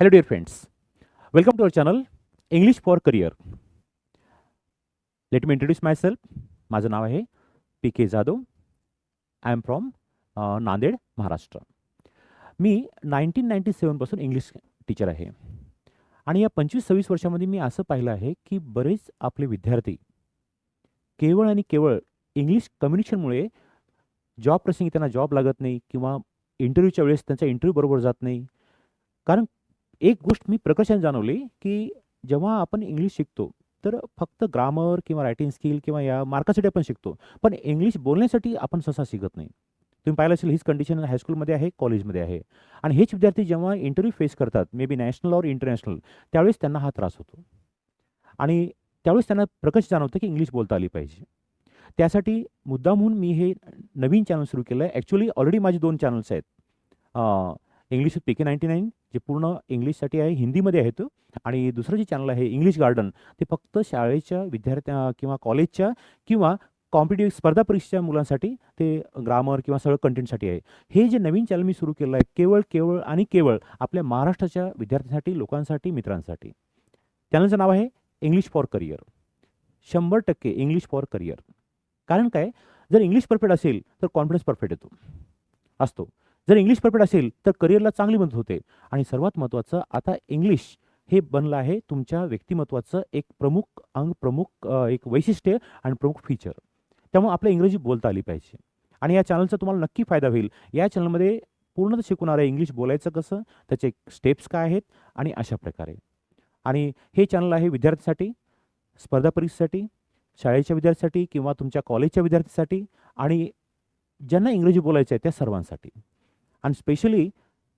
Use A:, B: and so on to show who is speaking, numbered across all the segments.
A: Hello, dear friends. Welcome to our channel English for Career. Let me introduce myself. माझं नाव आहे P K Jadhav I am from Nanded Maharashtra me nineteen ninety सेवनपासून English teacher आहे आणि या पंचवीस सव्वीस वर्षामध्ये मी असं पाहिलं आहे की बरेच आपले विद्यार्थी केवळ आणि केवळ इंग्लिश कम्युनिकेशनमुळे जॉब प्रसंगी त्यांना जॉब लागत नाही किंवा इंटरव्ह्यूच्या वेळेस त्यांचा इंटरव्ह्यू बरोबर जात नाही कारण एक गोष्ट मी प्रकर्षाने जाणवली की जेव्हा आपण इंग्लिश शिकतो तर फक्त ग्रामर किंवा रायटिंग स्किल किंवा या मार्कासाठी आपण शिकतो. पण इंग्लिश बोलण्यासाठी आपण सहसा शिकत नाही. तुम्ही पाहिलं असेल हीच कंडिशन हायस्कूलमध्ये आहे कॉलेजमध्ये आहे. आणि हेच विद्यार्थी जेव्हा इंटरव्ह्यू फेस करतात मे बी नॅशनल और इंटरनॅशनल त्यावेळेस त्यांना हा त्रास होतो. आणि त्यावेळेस त्यांना प्रकर्ष जाणवतं की इंग्लिश बोलता आली पाहिजे. त्यासाठी मुद्दामहून मी हे नवीन चॅनल सुरू केलं आहे ॲक्च्युली ऑलरेडी माझे दोन चॅनल्स आहेत. English P K ninety nine जे पूर्ण इंग्लिशसाठी आहे हिंदीमध्ये आहे तो आणि दुसरं जे चॅनल आहे इंग्लिश गार्डन ते फक्त शाळेच्या विद्यार्थ्या किंवा कॉलेजच्या किंवा कॉम्पिटेटिव्ह स्पर्धा परीक्षेच्या मुलांसाठी ते ग्रामर किंवा सगळं कंटेंटसाठी आहे. हे जे नवीन चॅनल मी सुरू केलं आहे केवळ केवळ आणि केवळ आपल्या महाराष्ट्राच्या विद्यार्थ्यांसाठी लोकांसाठी मित्रांसाठी. चॅनलचं नाव आहे इंग्लिश फॉर करिअर शंभर टक्के इंग्लिश फॉर करिअर कारण काय? जर इंग्लिश परफेक्ट असेल तर कॉन्फिडन्स परफेक्ट येतो. असतो. जर इंग्लिश परफेक्ट असेल तर करिअरला चांगली मदत होते. आणि सर्वात महत्त्वाचं आता इंग्लिश हे बनलं आहे तुमच्या व्यक्तिमत्वाचं एक प्रमुख अंग प्रमुख एक वैशिष्ट्य आणि प्रमुख फीचर त्यामुळे आपल्या इंग्रजी बोलता आली पाहिजे. आणि या चॅनलचा तुम्हाला नक्की फायदा होईल. या चॅनलमध्ये पूर्णतः शिकवणार आहे इंग्लिश बोलायचं कसं? त्याचे स्टेप्स काय आहेत? आणि अशा प्रकारे. आणि हे चॅनल आहे विद्यार्थ्यांसाठी स्पर्धा परीक्षेसाठी शाळेच्या विद्यार्थ्यांसाठी किंवा तुमच्या कॉलेजच्या विद्यार्थ्यांसाठी आणि ज्यांना इंग्रजी बोलायचं आहे त्या सर्वांसाठी. आणि स्पेशली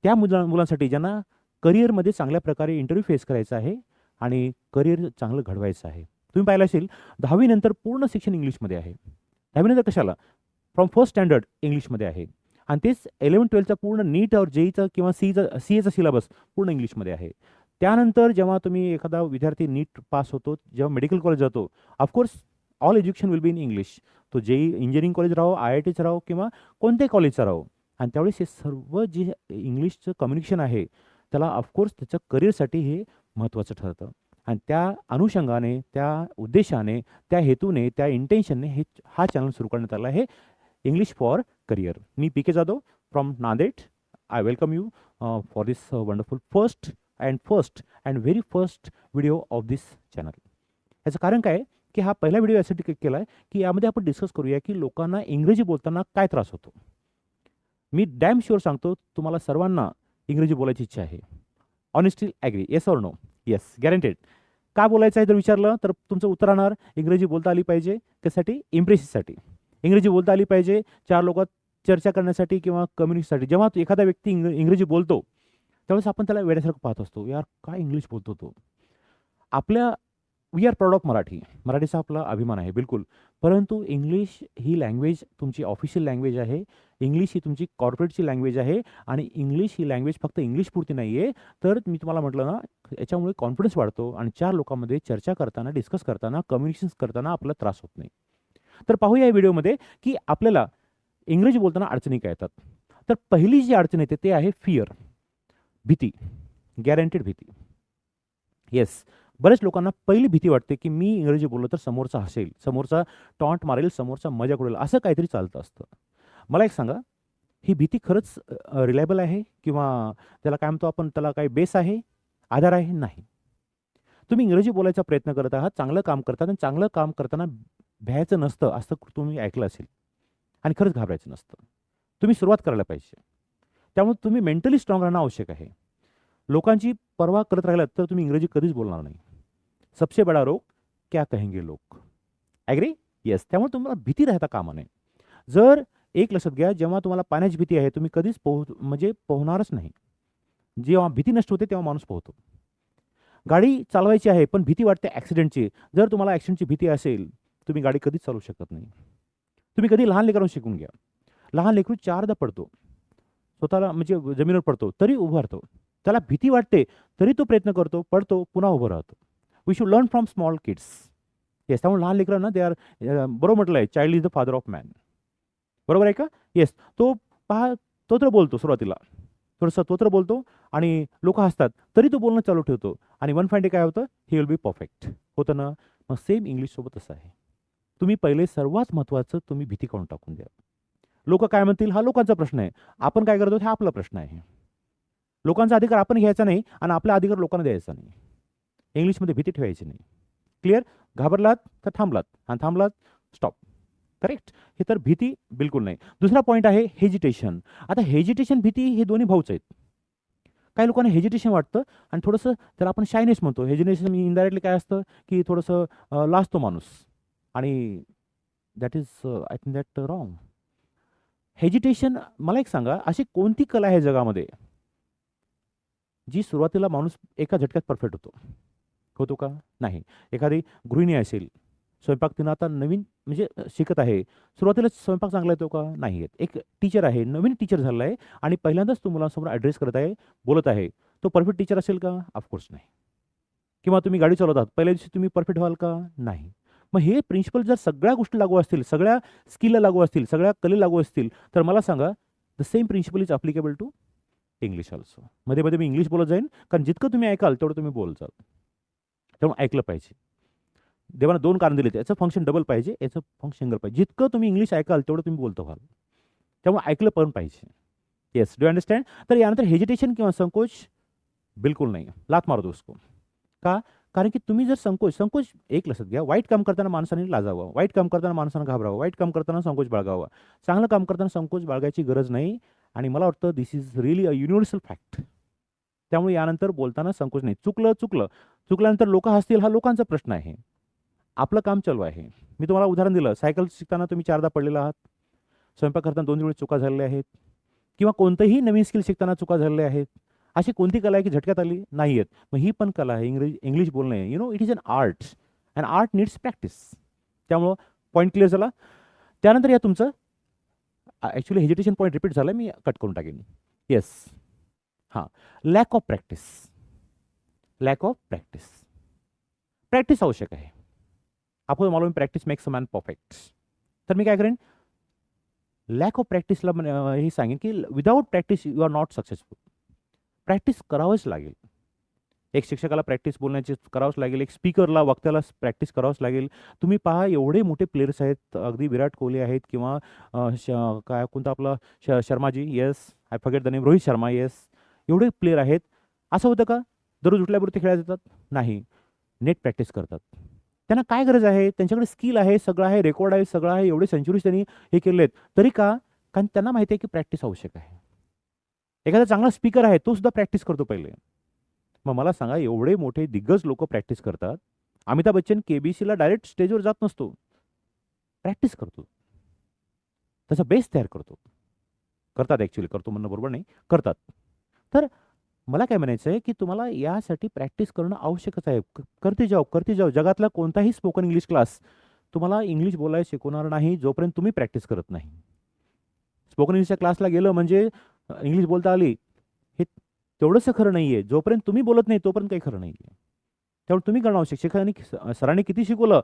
A: त्या मुला मुलांसाठी ज्यांना करिअरमध्ये चांगल्या प्रकारे इंटरव्ह्यू फेस करायचा आहे आणि करिअर चांगलं घडवायचं आहे. तुम्ही पाहिलं असेल दहावीनंतर पूर्ण शिक्षण इंग्लिशमध्ये आहे. दहावीनंतर कशाला? फ्रॉम फर्स्ट स्टँडर्ड इंग्लिशमध्ये आहे. आणि तेच इलेवन ट्वेल्थचा पूर्ण नीट और जेईचा किंवा सीचा सी एचा सिलेबस पूर्ण इंग्लिशमध्ये आहे. त्यानंतर जेव्हा तुम्ही एखादा विद्यार्थी नीट पास होतो जेव्हा मेडिकल कॉलेज जातो of course all education will be in English तो जेई इंजिनिअरिंग कॉलेज राहो आय आय टीचं राहो किंवा कोणत्याही कॉलेजचा राहो. आणि त्यावेळेस हे सर्व जे इंग्लिशचं कम्युनिकेशन आहे त्याला ऑफकोर्स त्याच्या करिअरसाठी हे महत्त्वाचं ठरतं. आणि त्या अनुषंगाने त्या उद्देशाने त्या हेतूने त्या इंटेन्शनने हे हा चॅनल सुरू करण्यात आला आहे English for career me P K Jadhav from Nanded. I welcome you for this wonderful first and first and very first video of this channel याचं कारण काय आहे? की हा पहिला व्हिडिओ यासाठी क्लिक केला आहे की यामध्ये आपण डिस्कस करूया की लोकांना इंग्रजी बोलताना काय त्रास होतो. मी डॅम शुअर सांगतो तुम्हाला सर्वांना इंग्रजी बोलायची इच्छा आहे. Honestly agree yes or no yes guaranteed का बोलायचं आहे जर विचारलं तर तुमचं उत्तर राहणार इंग्रजी बोलता आली पाहिजे त्यासाठी इम्प्रेसिससाठी इंग्रजी बोलता आली पाहिजे चार लोकात चर्चा करण्यासाठी किंवा कम्युनिकेशनसाठी जेव्हा तो एखादा व्यक्ती इंग्र इंग्रजी बोलतो त्यावेळेस आपण त्याला वेड्यासारखं पाहत असतो. यार काय इंग्लिश बोलतो तो? आपल्या we are proud of Marathi. मराठीचा आपला अभिमान आहे बिलकुल. परंतु इंग्लिश ही लँग्वेज तुमची ऑफिशियल लँग्वेज आहे. इंग्लिश ही तुमची कॉर्पोरेटची लँग्वेज आहे आणि इंग्लिश ही लँग्वेज फक्त इंग्लिशपुरती नाही आहे. तर मी तुम्हाला म्हटलं ना याच्यामुळे कॉन्फिडन्स वाढतो आणि चार लोकांमध्ये चर्चा करताना डिस्कस करताना कम्युनिकेशन करताना आपला त्रास होत नाही. तर पाहूया या व्हिडिओमध्ये की आपल्याला इंग्रजी बोलताना अडचणी काय येतात. तर पहिली जी अडचण येते ते आहे फिअर भीती गॅरंटेड भीती. येस बरेच लोकांना पहिली भीती वाटते की मी इंग्रजी बोललो तर समोरचा हसेल समोरचा टॉन्ट मारेल समोरचा मजा करेल असं काहीतरी चालतं असतं. मला एक सांगा ही भीती खरंच रिलायबल आहे? किंवा त्याला काय म्हणतो आपण त्याला काही बेस आहे? आधार आहे? नाही. तुम्ही इंग्रजी बोलायचा प्रयत्न करत आहात चांगलं काम करतात आणि चांगलं काम करताना भ्यायचं नसतं असं तुम्ही ऐकलं असेल. आणि खरंच घाबरायचं नसतं. तुम्ही सुरुवात करायला पाहिजे. त्यामुळे तुम्ही मेंटली स्ट्रॉंग राहणं आवश्यक आहे. लोकांची पर्वा करत राहिलात तर तुम्ही इंग्रजी कधीच बोलणार नाही. सबसे बडा रोग क्या कहेंगे लोक? ॲग्री येस त्यामुळे तुम्हाला भीती राहता कामा नये. जर एक लक्षात घ्या जेव्हा तुम्हाला पाण्याची भीती आहे तुम्ही कधीच पोह म्हणजे पोहणारच नाही. जेव्हा भीती नष्ट होते तेव्हा माणूस पोहतो. गाडी चालवायची आहे पण भीती वाटते ॲक्सिडेंटची जर तुम्हाला ॲक्सिडेंटची भीती असेल तुम्ही गाडी कधीच चालवू शकत नाही. तुम्ही कधी लहान लेकरांना शिकून घ्या. लहान लेकरू चारदा पडतो. स्वतःला म्हणजे जमिनीवर पडतो तरी उभारतो त्याला भीती वाटते तरी तो प्रयत्न करतो पडतो पुन्हा उभं राहतो. We should learn from small kids yes त्यामुळे लहान लेकरांना दे आर बरोबर म्हटलं आहे child is the father of man बरोबर आहे का? येस तो पहा तोत्र बोलतो सुरुवातीला. थोडंसं तोत्र बोलतो आणि लोक हसतात. तरी तो बोलणं चालू ठेवतो. आणि वन फाईन डे काय होतं? ही विल बी परफेक्ट होतं ना? मग सेम इंग्लिशसोबत असं आहे. तुम्ही पहिले सर्वात महत्त्वाचं तुम्ही भीती काढून टाकून द्या. लोक काय म्हणतील? हा लोकांचा प्रश्न आहे. आपण काय करतो? हा आपला प्रश्न आहे. लोकांचा अधिकार आपण घ्यायचा नाही आणि आपला अधिकार लोकांना द्यायचा नाही. इंग्लिशमध्ये भीती ठेवायची नाही. क्लिअर घाबरलात तर थांबलात. आणि थांबलात स्टॉप करेक्ट हे तर भीती बिलकुल नाही. दुसरा पॉईंट आहे हेजिटेशन आता हेजिटेशन भीती हे दोन्ही भाऊच आहेत. काही लोकांना हेजिटेशन वाटतं आणि थोडंसं त्याला आपण शायनेस म्हणतो. हेजिटेशन इनडायरेक्टली काय असतं? की थोडंसं लाजतो माणूस. आणि that is I think that wrong hesitation मला एक सांगा अशी कोणती कला आहे जगामध्ये जी सुरुवातीला माणूस एका झटक्यात परफेक्ट होतो? होतो का? नाही. एखादी गृहिणी असेल स्वयंपाक तिनं आता नवीन म्हणजे शिकत आहे. सुरुवातीला स्वयंपाक चांगला येतो का? नाही येत. एक टीचर आहे नवीन टीचर झाला आहे आणि पहिल्यांदाच तो मुलांसमोर ॲड्रेस करत आहे बोलत आहे. तो परफेक्ट टीचर असेल का? ऑफकोर्स नाही. किंवा तुम्ही गाडी चालवतात पहिल्या दिवशी तुम्ही परफेक्ट व्हाल का? नाही. मग हे प्रिन्सिपल जर सगळ्या गोष्टी लागू असतील सगळ्या स्किलला लागू असतील सगळ्या कले लागू असतील तर मला सांगा the same principle is applicable to English also मध्ये मध्ये मी इंग्लिश बोलत जाईन कारण जितकं तुम्ही ऐकाल तेवढं तुम्ही बोल जाल. त्यामुळे ऐकलं पाहिजे. देवानं दोन कारण दिले याचं फंक्शन डबल पाहिजे याचं फंक्शन सिंगल पाहिजे. जितकं तुम्ही इंग्लिश ऐकाल तेवढं तुम्ही बोलतो व्हाल. त्यामुळे ऐकलं पण पाहिजे. येस डू अंडरस्टँड तर यानंतर हेजिटेशन किंवा संकोच बिलकुल नाही. लात मारतो उसको का? कारण की तुम्ही जर संकोच संकोच एक लक्षात घ्या. वाईट काम करताना माणसाने लाजावं. वाईट काम करताना माणसानं घाबरावं. वाईट काम करताना संकोच बाळगावा. चांगलं काम करताना संकोच बाळगायची गरज नाही. आणि मला वाटतं this is really a universal fact त्यामुळे यानंतर बोलताना संकोच नाही. चुकलं चुकलं. चुकल्यानंतर लोक हसतील हा लोकांचा प्रश्न आहे. आपलं काम चालू आहे. मी तुम्हाला उदाहरण दिलं. सायकल शिकताना तुम्ही चारदा पडलेला आहात. स्वयंपाक करताना दोन वेळी चुका झालेल्या आहेत. किंवा कोणतंही नवीन स्किल शिकताना चुका झालेल्या आहेत. अशी कोणती कला आहे की झटक्यात आली? नाही आहेत मग ही पण कला आहे. इंग्रजी इंग्लिश बोलणं. आहे you know it is an art and art needs practice त्यामुळं पॉईंट क्लिअर झाला. त्यानंतर या तुमचं ॲक्च्युली हेजिटेशन पॉईंट रिपीट झालं. मी कट करून टाकेन. येस हां. Lack of practice lack of practice practice आवश्यक आहे. आपण मालूम practice makes a man perfect तर मी काय करेन लॅक ऑफ प्रॅक्टिसला हे सांगेन की without practice you are not successful practice करावंच लागेल एक शिक्षकाला प्रॅक्टिस बोलण्याची करावंच लागेल एक स्पीकरला वक्त्याला प्रॅक्टिस करावंच लागेल तुम्ही पहा एवढे मोठे प्लेयर्स आहेत अगदी विराट कोहली आहेत किंवा काय कोणता आपला श Sharmaji yes I forget the name Rohit Sharma yes एवढे प्लेयर आहेत असं होतं का दररोज उठल्याबरोबर ते खेळायला जातात नाही नेट प्रॅक्टिस करतात त्यांना काय गरज आहे? त्यांच्याकडे स्किल आहे सगळं आहे रेकॉर्ड आहे सगळं आहे एवढे सेंचुरीज त्यांनी हे केले आहेत तरी का? कारण त्यांना माहिती आहे की प्रॅक्टिस आवश्यक आहे. एखादा चांगला स्पीकर आहे तो सुद्धा प्रॅक्टिस करतो पहिले. मग मला सांगा एवढे मोठे दिग्गज लोक प्रॅक्टिस करतात. अमिताभ बच्चन के बी सीला डायरेक्ट स्टेजवर जात नसतो. प्रॅक्टिस करतो. त्याचा बेस तयार करतो. करतात ॲक्च्युली करतो म्हणणं बरोबर नाही. करतात. तर मला काय म्हणायचं आहे की तुम्हाला यासाठी प्रॅक्टिस करणं आवश्यकच आहे. क- करते जाओ करते जाओ. जगातला कोणताही स्पोकन इंग्लिश क्लास तुम्हाला इंग्लिश बोलायला शिकवणार नाही जोपर्यंत तुम्ही प्रॅक्टिस करत नाही. स्पोकन इंग्लिशच्या क्लासला गेलं म्हणजे अ, इंग्लिश बोलता आली हे तेवढंसं खरं नाही आहे जोपर्यंत तुम्ही बोलत नाही तोपर्यंत काही खरं नाही आहे त्यामुळे तुम्ही करणं आवश्यक. शिक्षकांनी स- सरांनी किती शिकवलं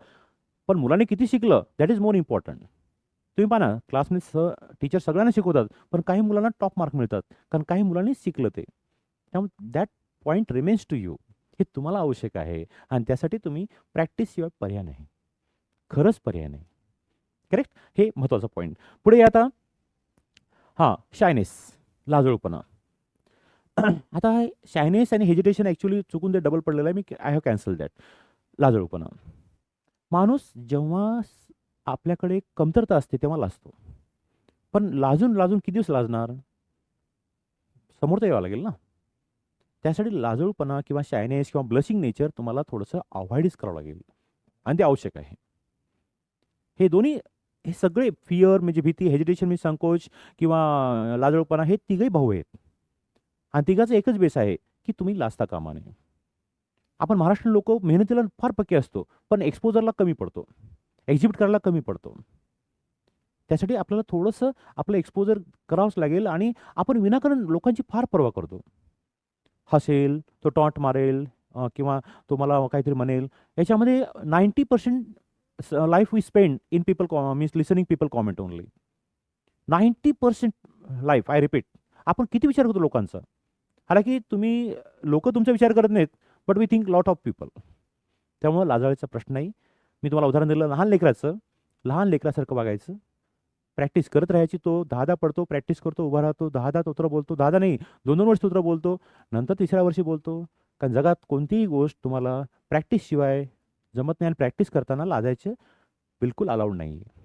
A: पण मुलांनी किती शिकलं दॅट इज मोर इम्पॉर्टंट तुम्ही पाहा ना क्लासमध्ये स टीचर सगळ्यांना शिकवतात पण काही मुलांना टॉप मार्क मिळतात कारण काही मुलांनी शिकलं ते. त्यामुळे that point remains to you हे तुम्हाला आवश्यक आहे. आणि त्यासाठी तुम्ही प्रॅक्टिसशिवाय पर्याय नाही. खरंच पर्याय नाही. करेक्ट हे महत्त्वाचं पॉईंट पुढे आता. हां शायनेस लाजळपणा. आता शायनेस आणि हेजिटेशन ॲक्च्युली चुकून ते डबल पडलेलं आहे. मी आय हॅव कॅन्सल दॅट लाजळूपणा. माणूस जेव्हा आपल्याकडे कमतरता असते तेव्हा लाजतो. पण लाजून लाजून किती दिवस लाजणार? समोर तर यावं लागेल ना. त्यासाठी लाजळूपणा किंवा शायनेस किंवा ब्लशिंग नेचर तुम्हाला थोडंसं अवॉइडच करावं लागेल. आणि ते आवश्यक आहे. हे दोन्ही हे सगळे फिअर म्हणजे भीती हेजिटेशन म्हणजे संकोच किंवा लाजळूपणा हे तिघही भाऊ आहेत. आणि तिघाचं एकच बेस आहे की तुम्ही लाजता कामा नये. आपण महाराष्ट्रीयन लोक मेहनतीला फार पक्के असतो पण एक्सपोजरला कमी पडतो. एक्झिबिट करायला कमी पडतो. त्यासाठी आपल्याला थोडंसं आपलं एक्सपोजर करावंच लागेल आणि आपण विनाकारण लोकांची फार पर्वा करतो. हसेल तो टॉन्ट मारेल किंवा तो मला काहीतरी म्हणेल. याच्यामध्ये ninety percent life we spend in people कॉ means listening people comment only ninety percent life I repeat आपण किती विचार करतो लोकांचा? हालाकी तुम्ही लोक तुमचा विचार करत नाहीत but we think lot of people त्यामुळं लाजाळीचा प्रश्न नाही. मी तुम्हाला उदाहरण दिलं लहान लेकराचं लहान लेकरासारखं वागायचं प्रॅक्टिस करत राहायची तो दहा दहा पडतो प्रॅक्टिस करतो उभा राहतो दहा दहा तोत्र बोलतो दहा दहा नाही दोन दोन वर्ष तोत्र बोलतो नंतर तिसऱ्या वर्षी बोलतो. कारण जगात कोणतीही गोष्ट तुम्हाला प्रॅक्टिसशिवाय जमत नाही आणि प्रॅक्टिस करताना लाजायचे बिलकुल अलाउड नाही आहे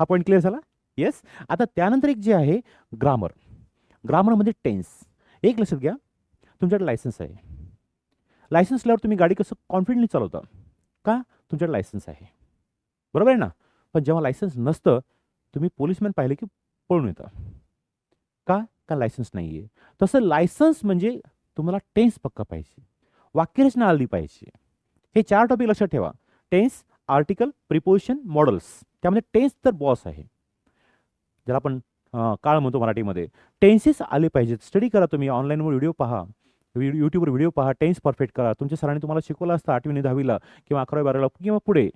A: हा पॉईंट क्लिअर झाला? येस आता त्यानंतर एक जे आहे ग्रामर ग्रामरमध्ये टेन्स एक लक्षात घ्या तुमच्याकडे लायसन्स आहे. लायसन्स असल्यावर तुम्ही गाडी कसं कॉन्फिडंटली चालवता? का? तुमच्याकडे लायसन्स आहे. बरोबर आहे ना? पण जेव्हा लायसन्स नसतं तुम्ही पोलिसमॅन पाहिले की पळून येता. का? का लायसन्स नाही आहे तसं लायसन्स म्हणजे तुम्हाला टेन्स पक्का पाहिजे. वाक्यरचना आली पाहिजे. हे चार टॉपिक लक्षात ठेवा. टेन्स आर्टिकल प्रिपोजिशन मॉडल्स त्यामध्ये टेन्स तर बॉस आहे. ज्याला आपण काळ म्हणतो मराठीमध्ये. टेन्सेस आले पाहिजेत. स्टडी करा तुम्ही. ऑनलाईनवर व्हिडिओ पहा. व्हिडिओ यूट्यूबवर व्हिडिओ पहा. टेन्स परफेक्ट करा. तुमच्या सरांनी तुम्हाला शिकवलं असतं आठवीने दहावीला किंवा अकरावी बारावीला किंवा पुढे.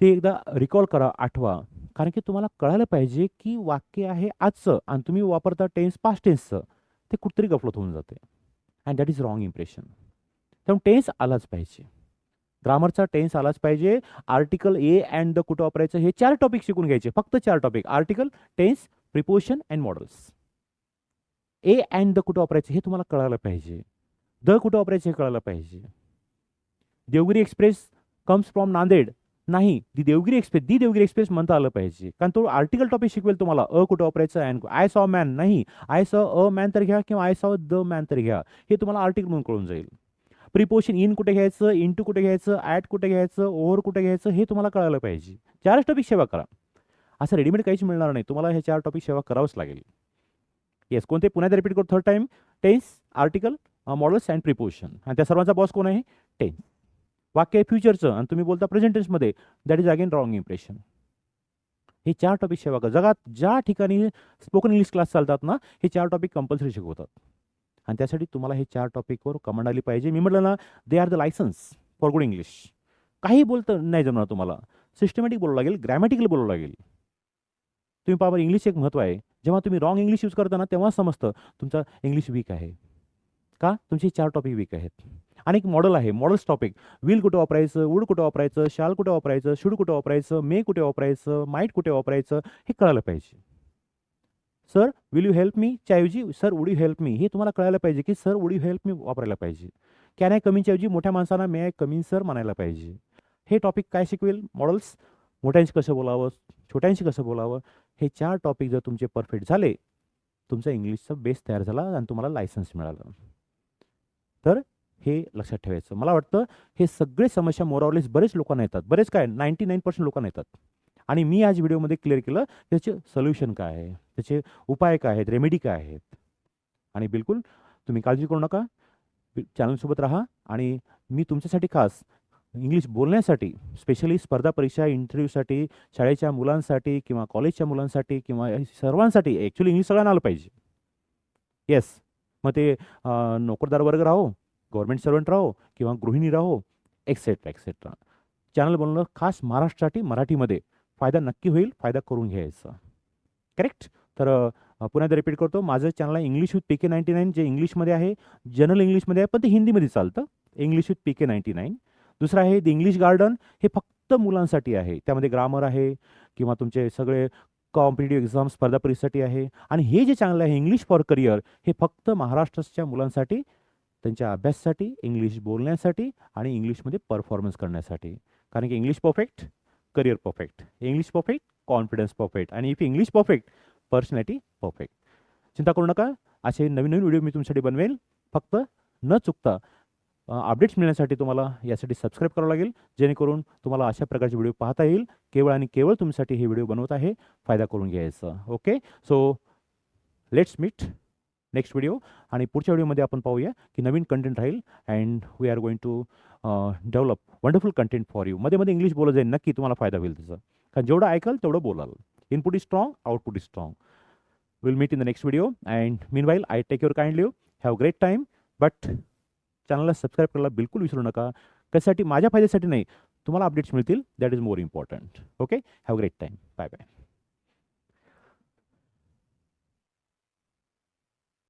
A: ते एकदा रिकॉल करा आठवा. कारण की तुम्हाला कळायला पाहिजे की वाक्य आहे आजचं आणि तुम्ही वापरता टेन्स पास्ट टेन्सचं ते कुठतरी गफलत होऊन जाते. And that is wrong impression त्यामुळे टेन्स आलाच पाहिजे. ग्रामरचा टेन्स आलाच पाहिजे. आर्टिकल ए अँड द कुठं वापरायचं हे चार टॉपिक शिकून घ्यायचे. फक्त चार topic article tense preposition and modals A and the कुठं वापरायचं हे तुम्हाला कळायला पाहिजे. द कुठं वापरायचं हे कळायला पाहिजे. Devgiri express comes from Nanded नाही the Devgiri express the Devgiri express म्हणता आलं पाहिजे. कारण तो आर्टिकल टॉपिक शिकवेल तुम्हाला. अ कुठं वापरायचं अँड आय सॉ मॅन नाही आय सॉ अ मॅन तर घ्या किंवा आय सॉ द मॅन तर घ्या. हे तुम्हाला आर्टिकल म्हणून कळून जाईल. प्रिपोशन इन कुठे घ्यायचं इन टू कुठे घ्यायचं ॲट कुठे घ्यायचं ओव्हर कुठे घ्यायचं हे तुम्हाला कळायला पाहिजे. चारच टॉपिक सेवा करा. असं रेडीमेड काहीच मिळणार नाही. तुम्हाला हे चार टॉपिक सेवा करावंच लागेल. येस कोणते? पुन्हा रिपीट करू third time tense article modals and preposition आणि त्या सर्वांचा बॉस कोण आहे? टेन्स वाक्य आहे फ्युचरचं आणि तुम्ही बोलता present टेन्समध्ये that is again wrong impression हे चार टॉपिक सेवा जगात ज्या ठिकाणी स्पोकन इंग्लिश क्लास चालतात ना हे चार टॉपिक कंपल्सरी शिकवतात. आणि त्यासाठी तुम्हाला हे चार टॉपिकवर कमांड आली पाहिजे. मी म्हटलं ना they are the licence for good English काही बोलतं नाही जमणार तुम्हाला. सिस्टमॅटिक बोलावं लागेल ग्रॅमॅटिकली बोलावं लागेल. तुम्ही पाहा इंग्लिश एक महत्त्व आहे. जेव्हा तुम्ही रॉंग इंग्लिश यूज करता ना तेव्हा समजतं तुमचा इंग्लिश वीक आहे. का? तुमचे चार टॉपिक वीक आहेत. आणि एक मॉडल आहे मॉडल्स टॉपिक विल कुठं वापरायचं वूड कुठं वापरायचं शाल कुठं वापरायचं शूड कुठं वापरायचं मे कुठे वापरायचं माईट कुठे वापरायचं हे कळायला पाहिजे. Sir will you help me ऐवजी sir would you help me हे तुम्हाला कळायला पाहिजे की sir would you help me वापरायला पाहिजे. कॅन आय कमीच्या ऐवजी मोठ्या माणसांना मे आय कमीन सर म्हणायला पाहिजे. हे टॉपिक काय शिकवेल? मॉडल्स मोठ्यांशी कसं बोलावं? छोट्यांशी कसं बोलावं? हे चार टॉपिक जर तुमचे परफेक्ट झाले तुमचा इंग्लिशचा बेस तयार झाला आणि तुम्हाला लायसन्स मिळालं. तर हे लक्षात ठेवायचं. मला वाटतं हे सगळे समस्या मोरावलेस बरेच लोकांना येतात. बरेच काय? नाईन्टी नाईन पर्सेंट लोकांना येतात. आणि मी आज व्हिडिओमध्ये क्लिअर केलं त्याचे सोल्युशन काय आहे? त्याचे उपाय काय आहेत? रेमेडी काय आहेत? आणि बिलकुल तुम्ही काळजी करू नका. चॅनलसोबत राहा आणि मी तुमच्यासाठी खास इंग्लिश बोलण्यासाठी स्पेशली स्पर्धा परीक्षा इंटरव्ह्यूसाठी शाळेच्या मुलांसाठी किंवा कॉलेजच्या मुलांसाठी किंवा सर्वांसाठी ॲक्च्युली इंग्लिश सगळ्यांना आलं पाहिजे. येस मग ते नोकरदार वर्ग राहो. गव्हर्मेंट सर्वंट राहो किंवा गृहिणी राहो एक्सेट्रा एक्सेट्रा चॅनल बनवलं खास महाराष्ट्रासाठी मराठीमध्ये. फायदा नक्की होईल फायदा करून घ्यायचा. करेक्ट तर पुन्हा एकदा रिपीट करतो. माझं चॅनल आहे English with P K ninety nine जे इंग्लिशमध्ये आहे. जनरल इंग्लिशमध्ये आहे पण ते हिंदीमध्ये चालतं. English with P K ninety nine दुसरं आहे द इंग्लिश गार्डन हे फक्त मुलांसाठी आहे. त्यामध्ये ग्रामर आहे किंवा तुमचे सगळे कॉम्पिटेटिव्ह एक्झाम स्पर्धा परीक्षेसाठी आहे. आणि हे जे चॅनल आहे इंग्लिश फॉर करिअर हे फक्त महाराष्ट्राच्या मुलांसाठी त्यांच्या अभ्यासासाठी इंग्लिश बोलण्यासाठी आणि इंग्लिशमध्ये परफॉर्मन्स करण्यासाठी. कारण की English perfect career perfect English perfect confidence perfect आणि if English perfect personality perfect चिंता करू नका. असे नवीन नवीन व्हिडिओ मी तुमच्यासाठी बनवेल. फक्त न चुकता अपडेट्स मिळण्यासाठी तुम्हाला यासाठी सबस्क्राईब करावं लागेल. जेणेकरून तुम्हाला अशा प्रकारचे व्हिडिओ पाहता येईल. केवळ आणि केवळ तुमच्यासाठी हे व्हिडिओ बनवत आहे. फायदा करून घ्यायचा. Okay so let's meet next video आणि पुढच्या व्हिडिओमध्ये आपण पाहूया की नवीन कंटेंट राहील and we are going to develop wonderful content for you मध्ये मध्ये इंग्लिश बोलत जाईल नक्की तुम्हाला फायदा होईल त्याचा. कारण जेवढं ऐकाल तेवढं बोलाल. Input is strong output is strong will meet in the next video and meanwhile I take your kind have great time but चॅनलला सबस्क्राईब करायला बिलकुल विसरू नका. कशासाठी? माझ्या फायद्यासाठी नाही. तुम्हाला अपडेट्स मिळतील. That is more important okay have great time bye bye